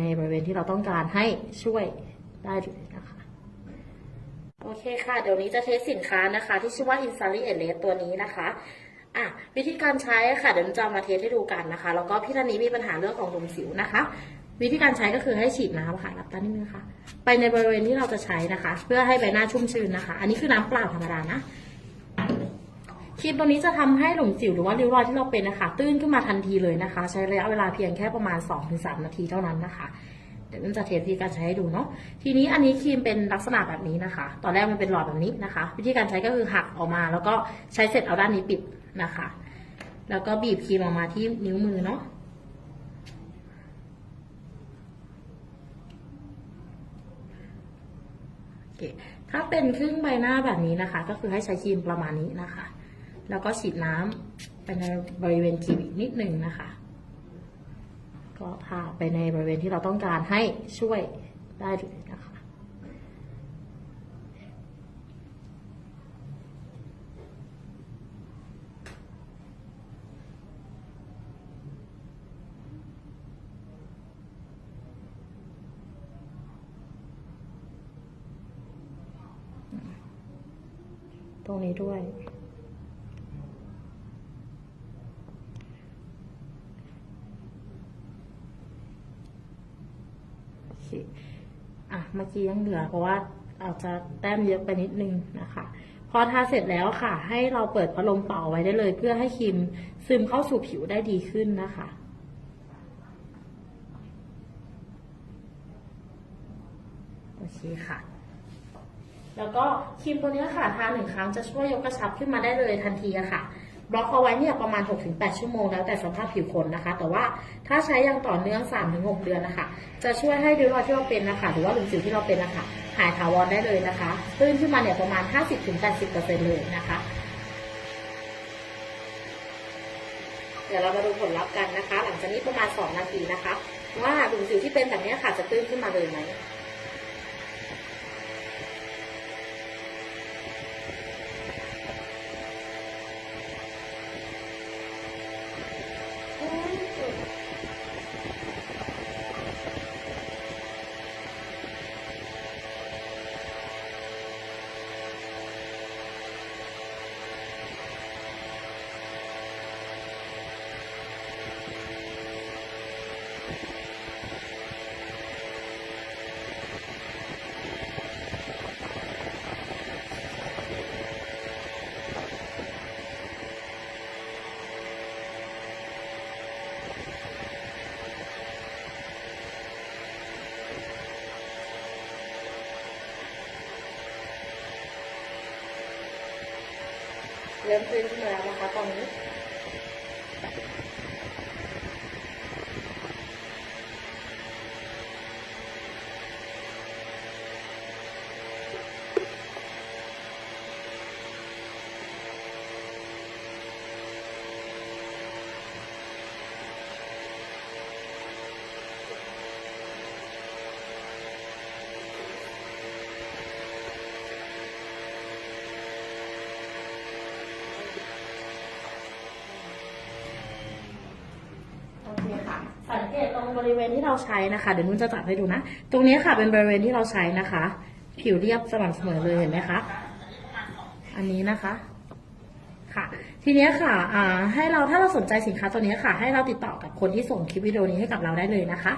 ในบริเวณที่เราต้องการให้ช่วยได้เลยนะคะ โอเคค่ะ เดี๋ยวนี้จะเทสสินค้านะคะ ที่ชื่อว่า i n s a l i e l e ตัวนี้นะคะอะวิธีการใช้ค่ะเดี๋ยวจะมาเทสให้ดูกันนะคะ แล้วก็พี่ท่านนี้มีปัญหาเรื่องของหลุมสิวนะคะ วิธีการใช้ก็คือให้ฉีดน้ำค่ะรับตานิดนึงค่ะ ไปในบริเวณที่เราจะใช้นะคะ เพื่อให้ใบหน้าชุ่มชื้นนะคะ อันนี้คือน้ำเปล่าธรรมดานะ ครีมตัวนี้จะทำให้หลุมสิวหรือว่าริ้วรอยที่เราเป็นนะคะ ตื้นขึ้นมาทันทีเลยนะคะ ใช้ระยะเวลาเพียงแค่ประมาณ 2-3 นาทีเท่านั้นนะคะเดี๋ยวนุ่นจะเทสวิธีการใช้ให้ดูเนาะ ทีนี้อันนี้ครีมเป็นลักษณะแบบนี้นะคะ ตอนแรกมันเป็นหลอดแบบนี้นะคะ วิธีการใช้ก็คือหักออกมา แล้วก็ใช้เสร็จเอาด้านนี้ปิดนะคะ แล้วก็บีบครีมออกมาที่นิ้วมือเนาะโอเคถ้าเป็นครึ่งใบหน้าแบบนี้นะคะ ก็คือให้ใช้ครีมประมาณนี้นะคะ แล้วก็ฉีดน้ำไปในบริเวณครีมอีกนิดหนึ่งนะคะ ก็ทาไปในบริเวณที่เราต้องการให้ช่วยได้เลยนะคะตรงนี้ด้วย เคอะเมื่อกี้ยังเหลือเพราะว่าอาจจะแต้มเยอะไปนิดนึงนะคะพอทาเสร็จแล้วค่ะ ให้เราเปิดพัดลมเป่าไว้ได้เลย เพื่อให้ครีมซึมเข้าสู่ผิวได้ดีขึ้นนะคะ โอเคค่ะ แล้วก็ครีมตัวนี้ค่ะทาหนึ่งครั้งจะช่วยยกกระชับขึ้นมาได้เลยทันทีค่ะ บล็อกเอาไว้เนี่ยประมาณ 6-8 ชั่วโมงแล้วแต่สภาพผิวคนนะคะ แต่ว่าถ้าใช้อย่างต่อเนื่อง 3-6 เดือนนะคะ จะช่วยให้ริ้วรอยที่เราเป็นนะคะ หรือว่าหลุมสิวที่เราเป็นนะคะหายถาวรได้เลยนะคะตื้นขึ้นมาเนี่ยประมาณ 50-80%เลยนะคะ เดี๋ยวเรามาดูผลลัพธ์กันนะคะ หลังจากนี้ประมาณ 2 นาทีนะคะ ว่าหลุมสิวที่เป็นแบบนี้ค่ะจะตื้นขึ้นมาเลยไหม เริ่มตื้นขึ้นมาแล้วนะคะ ตอนนี้ โอเคค่ะ สังเกตตรง บริเวณที่เราใช้นะคะ เดี๋ยวนุ่นจะจับให้ดูนะ ตรงนี้ค่ะเป็นบริเวณที่เราใช้นะคะ ผิวเรียบสม่ำเสมอเลยเห็นไหมคะ อันนี้นะคะค่ะ ทีนี้ค่ะอ่าให้เราถ้าเราสนใจสินค้าตัวนี้ค่ะ ให้เราติดต่อกับคนที่ส่งคลิปวิดีโอนี้ให้กับเราได้เลยนะคะ